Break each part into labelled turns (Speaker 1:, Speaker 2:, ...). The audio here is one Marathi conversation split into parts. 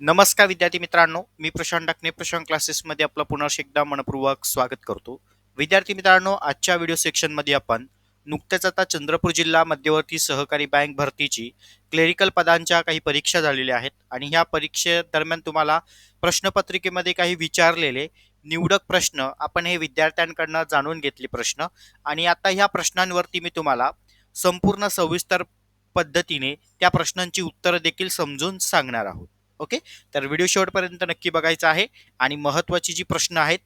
Speaker 1: नमस्कार विद्यार्थी मित्रांनो मी प्रशांत डाकणे प्रशांत क्लासेसमध्ये आपलं पुन्हा एकदा मनपूर्वक स्वागत करतो. विद्यार्थी मित्रांनो आजच्या व्हिडिओ सेक्शनमध्ये आपण नुकत्याच आता चंद्रपूर जिल्हा मध्यवर्ती सहकारी बँक भरतीची क्लेरिकल पदांच्या काही परीक्षा झालेल्या आहेत आणि ह्या परीक्षेदरम्यान तुम्हाला प्रश्नपत्रिकेमध्ये काही विचारलेले निवडक प्रश्न आपण हे विद्यार्थ्यांकडनं जाणून घेतले प्रश्न आणि आता ह्या प्रश्नांवरती मी तुम्हाला संपूर्ण सविस्तर पद्धतीने त्या प्रश्नांची उत्तरं देखील समजून सांगणार आहोत. ओके? तर व्हिडिओ शेवटपर्यंत नक्की बघायचा आहे आणि महत्त्वाची जी प्रश्न आहेत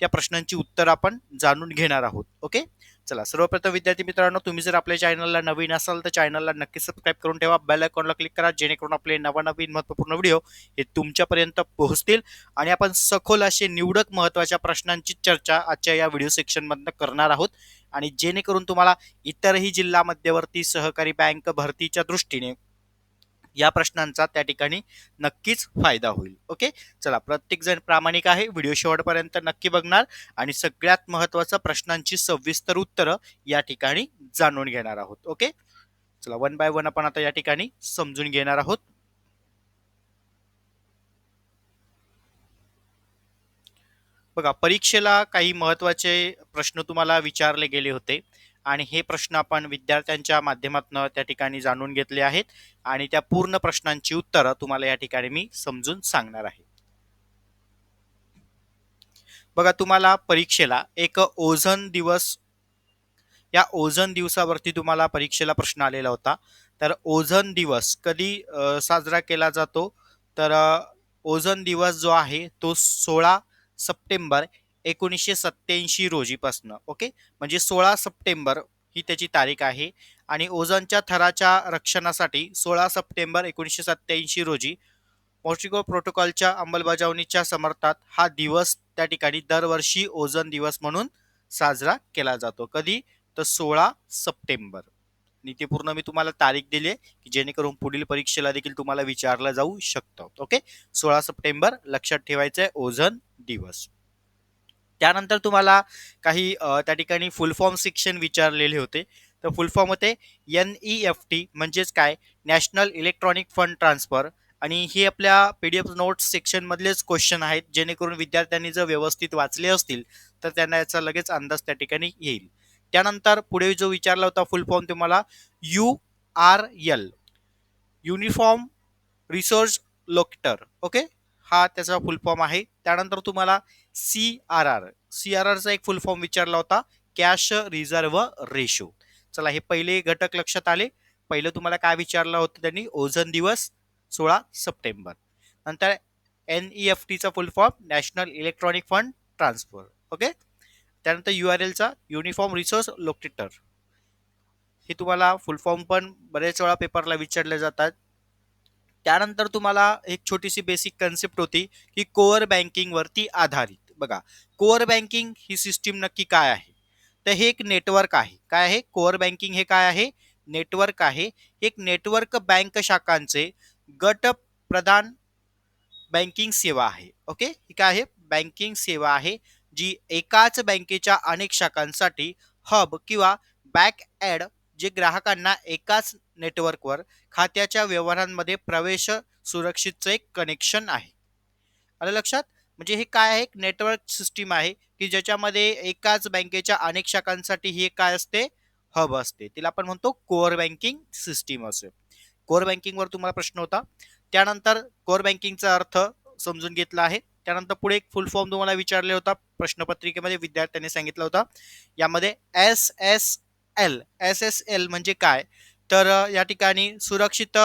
Speaker 1: त्या प्रश्नांची उत्तर आपण जाणून घेणार आहोत. ओके? चला सर्वप्रथम विद्यार्थी मित्रांनो तुम्ही जर आपल्या चॅनलला नवीन असाल तर चॅनलला नक्की सबस्क्राईब करून ठेवा. बेल आयकॉनला क्लिक करा जेणेकरून आपले नवनवीन महत्त्वपूर्ण व्हिडिओ हे तुमच्यापर्यंत पोहोचतील. आणि आपण सखोल असे निवडक महत्त्वाच्या प्रश्नांची चर्चा आजच्या या व्हिडिओ सेक्शनमधनं करणार आहोत. आणि जेणेकरून तुम्हाला इतरही जिल्हा मध्यवर्ती सहकारी बँक भरतीच्या दृष्टीने या प्रश्नांचा त्या ठिकाणी नक्कीच फायदा होईल. ओके? चला प्रत्येक जण प्रामाणिक आहे. व्हिडिओ शेवटपर्यंत नक्की बघणार आणि सगळ्यात महत्वाचं प्रश्नांची सविस्तर उत्तरं या ठिकाणी जाणून घेणार आहोत. ओके? चला वन बाय वन आपण आता या ठिकाणी समजून घेणार आहोत. बघा परीक्षेला काही महत्त्वाचे प्रश्न तुम्हाला विचारले गेले होते. आणि हे प्रश्न आपण विद्यार्थ्यांच्या माध्यमातून त्या ठिकाणी जाणून घेतले आहेत. आणि त्या पूर्ण प्रश्नांची उत्तरं तुम्हाला या ठिकाणी मी समजून सांगणार आहे. बघा तुम्हाला परीक्षेला एक ओझन दिवस या ओझन दिवसावरती तुम्हाला परीक्षेला प्रश्न आलेला होता. तर ओझन दिवस कधी साजरा केला जातो? तर ओझन दिवस जो आहे तो सोळा सप्टेंबर एकोणीसशे सत्त्याऐंशी रोजीपासनं ओके? म्हणजे सोळा सप्टेंबर ही त्याची तारीख आहे. आणि ओझनच्या थराच्या रक्षणासाठी सोळा सप्टेंबर एकोणीसशे सत्त्याऐंशी रोजी मॉस्टिको प्रोटोकॉलच्या अंमलबजावणीच्या समर्थात हा दिवस त्या ठिकाणी दरवर्षी ओझन दिवस म्हणून साजरा केला जातो. कधी? तर सोळा सप्टेंबर. आणि ते पूर्ण मी तुम्हाला तारीख दिली आहे की जेणेकरून पुढील परीक्षेला देखील तुम्हाला विचारलं जाऊ शकतं ओके? सोळा सप्टेंबर लक्षात ठेवायचं आहे ओझन दिवस. त्यानंतर तुम्हाला काही त्या ठिकाणी फुल फॉर्म सेक्शन विचारलेले होते. तर फुल फॉर्म होते एन ई एफ टी म्हणजेच काय? नॅशनल इलेक्ट्रॉनिक फंड ट्रान्सफर आणि हे आपल्या पी डी एफ नोट्स सेक्शनमधलेच क्वेश्चन आहेत जेणेकरून विद्यार्थ्यांनी जर व्यवस्थित वाचले असतील तर त्यांना याचा लगेच अंदाज त्या ठिकाणी येईल. त्यानंतर पुढे जो विचारला होता फुल फॉर्म तुम्हाला U R L uniform research locator okay हा त्याचा फुल फॉर्म आहे. त्यानंतर तुम्हाला C R R C R आरचा एक फुल फॉर्म विचारला होता कॅश रिझर्व रेशो चला हे पहिले घटक लक्षात आले. पहिलं तुम्हाला काय विचारलं होतं त्यांनी? ओझन दिवस सोळा सप्टेंबर. नंतर एन ई एफ टीचा full form national electronic fund transfer okay त्यानंतर यू आर एलचा युनिफॉर्म रिसोर्स लोकेटर हे तुम्हाला फुल फॉर्म पण बरेच वेळा पेपरला विचारले जातात. त्यानंतर तुम्हाला एक छोटीशी बेसिक कन्सेप्ट होती की कोअर बँकिंगवरती आधारित. बघा कोअर बँकिंग ही सिस्टीम नक्की काय आहे? तर हे एक नेटवर्क आहे. काय आहे? कोअर बँकिंग हे काय आहे? नेटवर्क आहे. एक नेटवर्क बँक शाखांचे गट प्रदान बँकिंग सेवा आहे. ओके? ही काय आहे? बँकिंग सेवा आहे जी एकाच बँकेच्या अनेक शाखांसाठी हब किंवा बॅक ॲड जे ग्राहकांना एकाच नेटवर्कवर खात्याच्या व्यवहारांमध्ये प्रवेश सुरक्षितचं एक कनेक्शन आहे. आलं लक्षात? म्हणजे हे काय आहे? एक नेटवर्क सिस्टीम आहे की ज्याच्यामध्ये एकाच बँकेच्या अनेक शाखांसाठी ही काय असते? हब असते. तिला आपण म्हणतो कोअर बँकिंग सिस्टीम असे. कोअर बँकिंगवर तुम्हाला प्रश्न होता. त्यानंतर कोअर बँकिंगचा अर्थ समजून घेतला आहे. त्यानंतर पुढे एक फुल फॉर्म तुम्हाला विचारले होता प्रश्नपत्रिकेमध्ये विद्यार्थ्यांनी सांगितलं होता. यामध्ये S S L S S L म्हणजे काय? तर या ठिकाणी सुरक्षित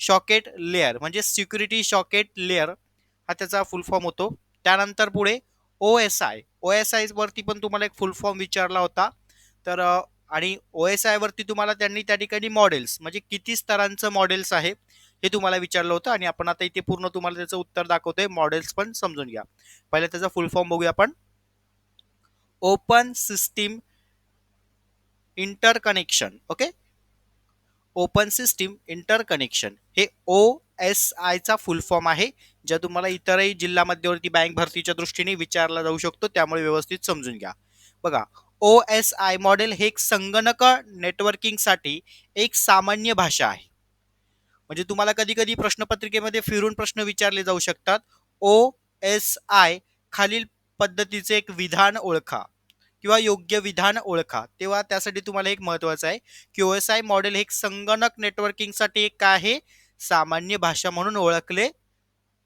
Speaker 1: शॉकेट लेअर म्हणजे सिक्युरिटी शॉकेट लेअर हा त्याचा फुल फॉर्म होतो. त्यानंतर पुढे O S I O S I वरती पण तुम्हाला एक फुल फॉर्म विचारला होता. तर आणि ओ एस आय वरती तुम्हाला त्यांनी त्या ठिकाणी मॉडेल्स म्हणजे किती स्तरांचं मॉडेल्स आहे हे तुम्हाला विचारलं होतं. आणि आपण आता इथे पूर्ण तुम्हाला त्याचं उत्तर दाखवतोय. मॉडेल्स पण समजून घ्या. पहिले त्याचा फुल फॉर्म बघूया आपण. Open system interconnection okay open system interconnection हे ओ एस आयचा फुल फॉर्म आहे ज्या तुम्हाला इतरही जिल्हा मध्यवर्ती बँक भरतीच्या दृष्टीने विचारला जाऊ शकतो त्यामुळे व्यवस्थित समजून घ्या. बघा ओ एस आय मॉडेल हे एक संगणक नेटवर्किंगसाठी एक सामान्य भाषा आहे. म्हणजे तुम्हाला कधी कधी प्रश्नपत्रिकेमध्ये फिरून प्रश्न विचारले जाऊ शकतात. ओ एस आय खालील पद्धतीचे एक विधान ओळखा किंवा योग्य विधान ओळखा. तेव्हा त्यासाठी तुम्हाला एक महत्वाचं आहे की ओ एस आय मॉडेल हे एक संगणक नेटवर्किंगसाठी एक काय आहे? सामान्य भाषा म्हणून ओळखले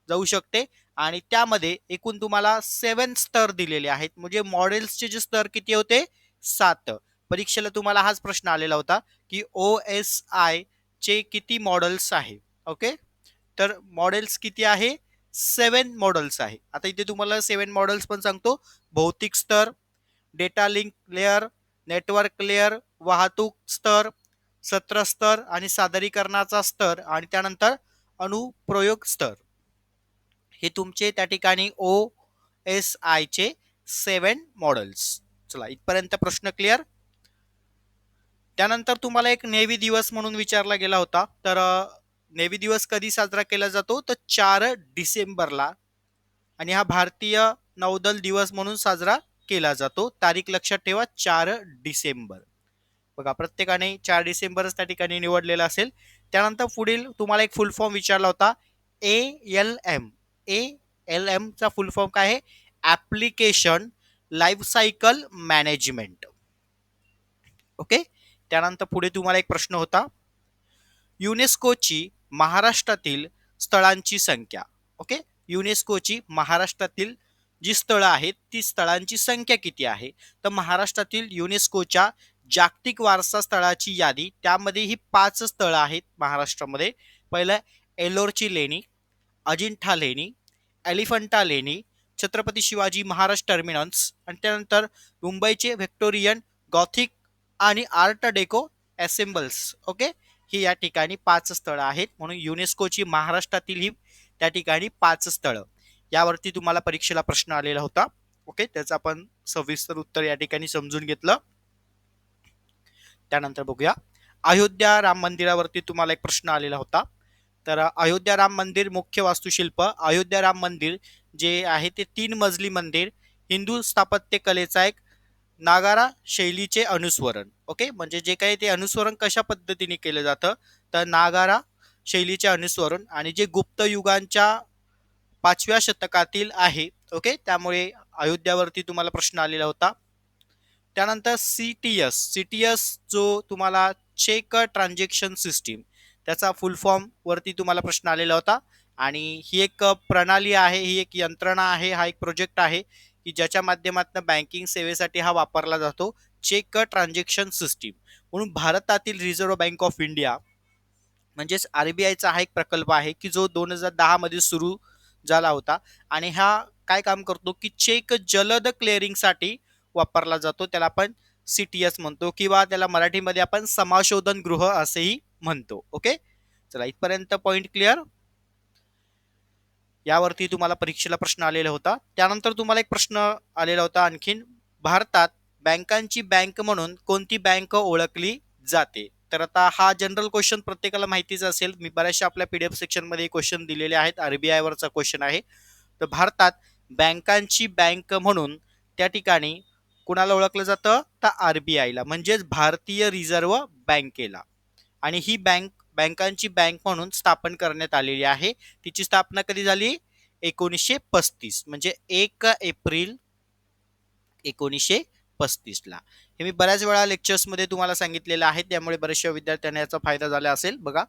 Speaker 1: जाऊ शकते. आणि त्यामध्ये एकूण तुम्हाला सेवन स्तर दिलेले आहेत. म्हणजे मॉडेल्सचे जे स्तर किती होते? सात. परीक्षेला तुम्हाला हाच प्रश्न आलेला होता की ओ एस आय चे किती मॉडेल्स आहे? ओके तर मॉडेल्स किती आहे? सेवन मॉडेल्स आहे. आता इथे तुम्हाला सेवन मॉडेल्स पण सांगतो. भौतिक स्तर data link layer network layer वाहतूक स्तर सत्र स्तर आणि सादरीकरणाचा स्तर आणि त्यानंतर अनुप्रयोग स्तर. हे तुमचे त्या ठिकाणी ओ एस आयचे सेवन मॉडेल्स चला इथपर्यंत प्रश्न क्लिअर त्यानंतर तुम्हाला एक नेव्ही दिवस म्हणून विचारला गेला होता. तर नेव्ही दिवस कधी साजरा केला जातो? तर चार डिसेंबरला. आणि हा भारतीय नौदल दिवस म्हणून साजरा केला जातो. तारीख लक्षात ठेवा चार डिसेंबर. बघा प्रत्येकाने चार डिसेंबरच त्या ठिकाणी निवडलेला असेल. त्यानंतर पुढील तुम्हाला एक फुल फॉर्म विचारला होता. A L M A L एमचा full form काय आहे? ॲप्लिकेशन लाईफसायकल मॅनेजमेंट ओके त्यानंतर पुढे तुम्हाला एक प्रश्न होता. युनेस्कोची महाराष्ट्रातील स्थळांची संख्या. ओके युनेस्कोची महाराष्ट्रातील जी स्थळं आहेत ती स्थळांची संख्या किती आहे? तर महाराष्ट्रातील युनेस्कोच्या जागतिक वारसा स्थळाची यादी. त्यामध्ये ही पाच स्थळं आहेत महाराष्ट्रामध्ये. पहिलं एलोरची लेणी अजिंठा लेणी एलिफंटा लेणी छत्रपती शिवाजी महाराज टर्मिनन्स आणि त्यानंतर मुंबईचे व्हिक्टोरियन गॉथिक आणि आर्ट डेको असेंबल्स. ओके? ही या ठिकाणी पाच स्थळं आहेत. म्हणून युनेस्कोची महाराष्ट्रातील ही त्या ठिकाणी पाच स्थळं. यावरती तुम्हाला परीक्षेला प्रश्न आलेला होता. ओके? त्याचं आपण सविस्तर उत्तर या ठिकाणी समजून घेतलं. त्यानंतर बघूया. अयोध्या राम मंदिरावरती तुम्हाला एक प्रश्न आलेला होता. तर अयोध्या राम मंदिर मुख्य वास्तुशिल्प अयोध्या राम मंदिर जे आहे ते तीन मजली मंदिर हिंदू स्थापत्य कलेचा एक नागारा शैलीचे अनुस्वरण ओके म्हणजे जे काही ते अनुस्वरण कशा पद्धतीने केलं जातं? तर नागारा शैलीचे अनुस्वरण आणि जे गुप्त युगांच्या पाचव्या शतकातील आहे. ओके त्यामुळे अयोध्यावरती तुम्हाला प्रश्न आलेला होता. त्यानंतर C T S C T S जो तुम्हाला चेक ट्रान्झॅक्शन सिस्टीम त्याचा फुल फॉर्म वरती तुम्हाला प्रश्न आलेला होता. आणि ही एक प्रणाली आहे ही एक यंत्रणा आहे हा एक प्रोजेक्ट आहे की ज्याच्या माध्यमातून बँकिंग सेवेसाठी हा वापरला जातो. चेक ट्रान्झॅक्शन सिस्टीम म्हणून भारतातील रिझर्व्ह बँक ऑफ इंडिया म्हणजेच आर बी आयचा हा एक प्रकल्प आहे की जो दोन हजार दहामध्ये सुरू झाला होता. आणि हा काय काम करतो की चेक जलद क्लिअरिंगसाठी वापरला जातो. त्याला आपण सी टी एस म्हणतो किंवा त्याला मराठीमध्ये आपण समाशोधन गृह असेही म्हणतो. ओके? चला इथपर्यंत पॉईंट क्लिअर यावरती तुम्हाला परीक्षेला प्रश्न आलेला होता. त्यानंतर तुम्हाला एक प्रश्न आलेला होता आणखीन. भारतात बँकांची बँक म्हणून कोणती बँक ओळखली जाते? तर आता हा जनरल क्वेश्चन प्रत्येकाला माहितीच असेल. मी बऱ्याचशा आपल्या पीडीएफ सेक्शनमध्ये क्वेश्चन दिलेले आहेत. आरबीआय वरचा क्वेश्चन आहे. तर भारतात बँकांची बँक म्हणून त्या ठिकाणी कुणाला ओळखलं जातं? तर आरबीआयला म्हणजेच भारतीय रिझर्व्ह बँकेला. आणि ही बँक बँकांची बँक म्हणून स्थापन करण्यात आलेली आहे. तिची स्थापना कधी झाली? एकोणीसशे पस्तीस म्हणजे एक एप्रिल एकोणीसशे पस्तीसला हे मी बऱ्याच वेळा लेक्चर्समध्ये तुम्हाला सांगितलेलं आहे त्यामुळे बऱ्याचशा विद्यार्थ्यांना याचा फायदा झाला असेल. बघा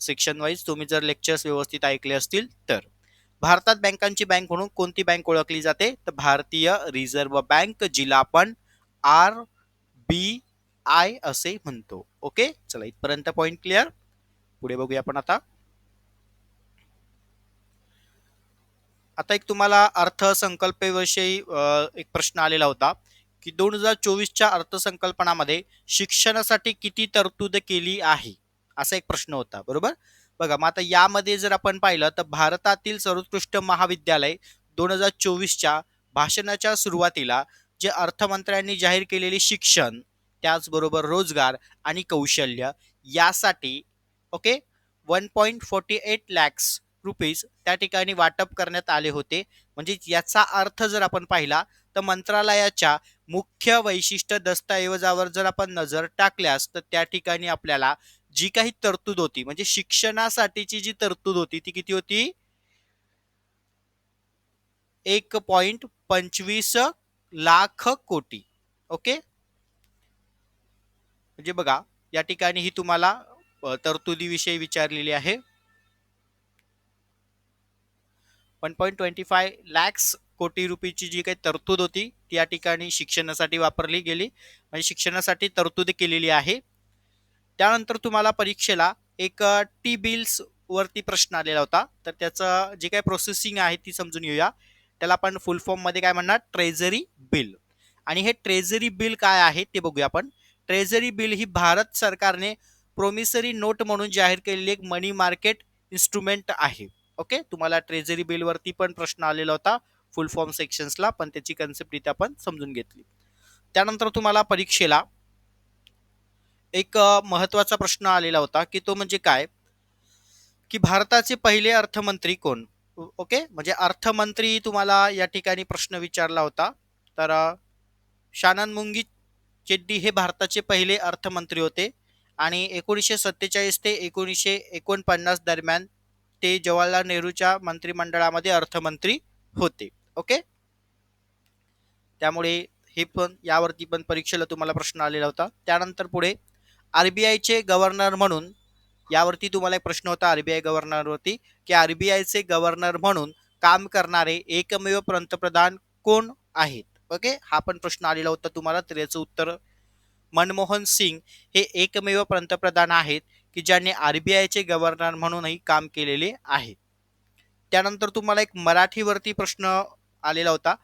Speaker 1: सेक्शन वाईज तुम्ही जर लेक्चर्स व्यवस्थित ऐकले असतील तर. भारतात बँकांची बँक म्हणून कोणती बँक ओळखली जाते? तर भारतीय रिझर्व्ह बँक जिला आपण आर बी आय असे म्हणतो. ओके? चला इथपर्यंत पॉइंट क्लिअर पुढे बघूया आपण आता. आता एक तुम्हाला अर्थसंकल्पेविषयी एक प्रश्न आलेला होता की दोन हजार चोवीसच्या अर्थसंकल्पनामध्ये शिक्षणासाठी किती तरतूद केली आहे? असा एक प्रश्न होता बरोबर? बघा मग आता यामध्ये जर आपण पाहिलं तर भारतातील सर्वोत्कृष्ट महाविद्यालय दोन हजार चोवीसच्या भाषणाच्या सुरुवातीला जे अर्थमंत्र्यांनी जाहीर केलेले शिक्षण त्याचबरोबर रोजगार आणि कौशल्य यासाठी okay one point forty eight lakhs rupees त्या ठिकाणी वाटप करण्यात आले होते. म्हणजे याचा अर्थ जर आपण पाहिला तर मंत्रालयाच्या मुख्य वैशिष्ट्य दस्तऐवजावर जर आपण नजर टाकल्यास तर त्या ठिकाणी आपल्याला जी काही तरतूद होती म्हणजे शिक्षणासाठीची जी तरतूद होती ती किती होती? एक पॉइंट पंचवीस लाख कोटी. ओके? म्हणजे बघा या ठिकाणी ही तुम्हाला तरतुदीविषयी विचारलेली आहे. One point twenty five lakhs कोटी रुपयेची जी काही तरतूद होती ती या ठिकाणी शिक्षणासाठी वापरली गेली. म्हणजे शिक्षणासाठी तरतूद केलेली आहे. त्यानंतर तुम्हाला परीक्षेला एक टी बिल्स वरती प्रश्न आलेला होता. तर त्याचं जे काही प्रोसेसिंग आहे ती समजून घेऊया. त्याला आपण फुल फॉर्ममध्ये काय म्हणणार? ट्रेझरी बिल आणि हे ट्रेझरी बिल काय आहे ते बघूया आपण. ट्रेझरी बिल ही भारत सरकारने प्रोमिसरी नोट म्हणून जाहीर केलेली एक मनी मार्केट इन्स्ट्रुमेंट आहे. ओके तुम्हाला ट्रेझरी बिलवरती पण प्रश्न आलेला होता. फुल फॉर्म सेक्शन्सला पण त्याची कन्सेप्ट इथे आपण समजून घेतली. त्यानंतर तुम्हाला परीक्षेला एक महत्त्वाचा प्रश्न आलेला होता की तो म्हणजे काय? की भारताचे पहिले अर्थमंत्री कोण? ओके? म्हणजे अर्थमंत्री तुम्हाला या ठिकाणी प्रश्न विचारला होता. तर शानन मुंगी चेड्डी हे भारताचे पहिले अर्थमंत्री होते आणि एकोणीसशे सत्तेचाळीस ते एकोणीसशे एकोणपन्नास दरम्यान ते जवाहरलाल नेहरूच्या मंत्रिमंडळामध्ये अर्थमंत्री होते. ओके? त्यामुळे हे पण यावरती पण परीक्षेला तुम्हाला प्रश्न आलेला होता. त्यानंतर पुढे आरबीआयचे गव्हर्नर म्हणून यावरती तुम्हाला एक प्रश्न होता आरबीआय गव्हर्नरवरती की आरबीआयचे गव्हर्नर म्हणून काम करणारे एकमेव पंतप्रधान कोण आहेत? ओके? हा पण प्रश्न आलेला होता तुम्हाला तर याचं उत्तर मनमोहन सिंग हे एकमेव पंतप्रधान आहेत की ज्यांनी आरबीआयचे गव्हर्नर म्हणूनही काम केलेले आहे. त्यानंतर तुम्हाला एक मराठीवरती प्रश्न आलेला होता.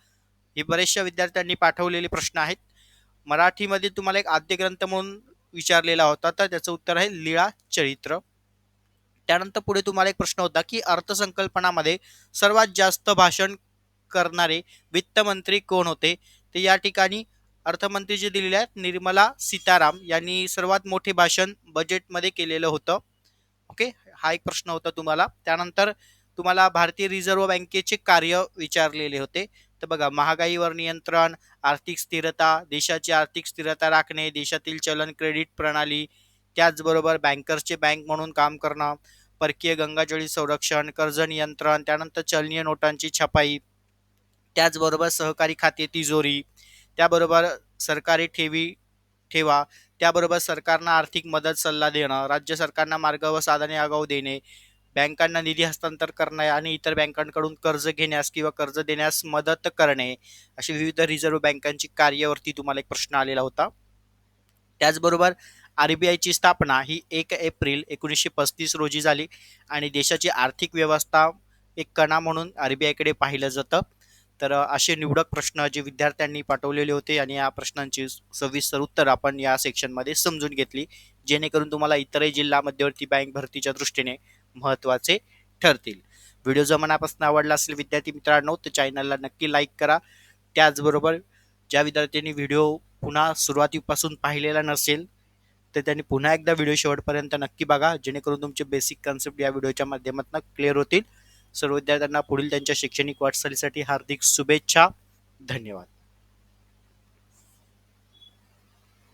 Speaker 1: हे बरेचशा विद्यार्थ्यांनी पाठवलेले प्रश्न आहेत. मराठीमध्ये तुम्हाला एक आद्य ग्रंथ म्हणून विचारलेला होता. तर त्याचं उत्तर आहे लीळा चरित्र. त्यानंतर पुढे तुम्हाला एक प्रश्न होता की अर्थसंकल्पनामध्ये सर्वात जास्त भाषण करणारे वित्तमंत्री कोण होते? ते या ठिकाणी अर्थमंत्री जे दिलेले आहेत निर्मला सीताराम यांनी सर्वात मोठे भाषण बजेटमध्ये केलेलं होतं. ओके? हा एक प्रश्न होता तुम्हाला. त्यानंतर तुम्हाला भारतीय रिझर्व्ह बँकेचे कार्य विचारलेले होते. तर बघा महागाईवर नियंत्रण आर्थिक स्थिरता देशाची आर्थिक स्थिरता राखणे देशातील चलन क्रेडिट प्रणाली त्याचबरोबर बँकर्सचे बँक म्हणून काम करणं परकीय गंगाजळी संरक्षण कर्ज नियंत्रण त्यानंतर चलनीय नोटांची छपाई त्याचबरोबर सहकारी खाते तिजोरी त्याबरोबर सरकारी ठेवी ठेवा त्याबरोबर सरकारनं आर्थिक मदत सल्ला देणं राज्य सरकारना मार्ग व साधने आगाऊ देणे बँकांना निधी हस्तांतर करणे आणि इतर बँकांकडून कर्ज घेण्यास किंवा कर्ज देण्यास मदत करणे अशी विविध रिझर्व्ह बँकांची कार्यावरती तुम्हाला एक प्रश्न आलेला होता. त्याचबरोबर आर बी आयची स्थापना ही एक एप्रिल एकोणीसशे पस्तीस रोजी झाली आणि देशाची आर्थिक व्यवस्था एक कणा म्हणून आर बी आयकडे पाहिलं जातं. तर असे निवडक प्रश्न जे विद्यार्थ्यांनी पाठवलेले होते आणि या प्रश्नांची सविस्तर उत्तर आपण या सेक्शनमध्ये समजून घेतली. जेणेकरून तुम्हाला इतरही जिल्हा मध्यवर्ती बँक भरतीच्या दृष्टीने महत्त्वाचे ठरतील. व्हिडिओ जर मनापासून आवडला असेल विद्यार्थी मित्रांनो तर चॅनलला नक्की लाईक करा. त्याचबरोबर ज्या विद्यार्थ्यांनी व्हिडिओ पुन्हा सुरुवातीपासून पाहिलेला नसेल तर त्यांनी पुन्हा एकदा व्हिडिओ शेवटपर्यंत नक्की बघा. जेणेकरून तुमचे बेसिक कन्सेप्ट या व्हिडिओच्या माध्यमातून क्लिअर होतील. सर्व विद्यार्थ्यांना पुढील त्यांच्या शैक्षणिक वाटचालीसाठी हार्दिक शुभेच्छा. धन्यवाद.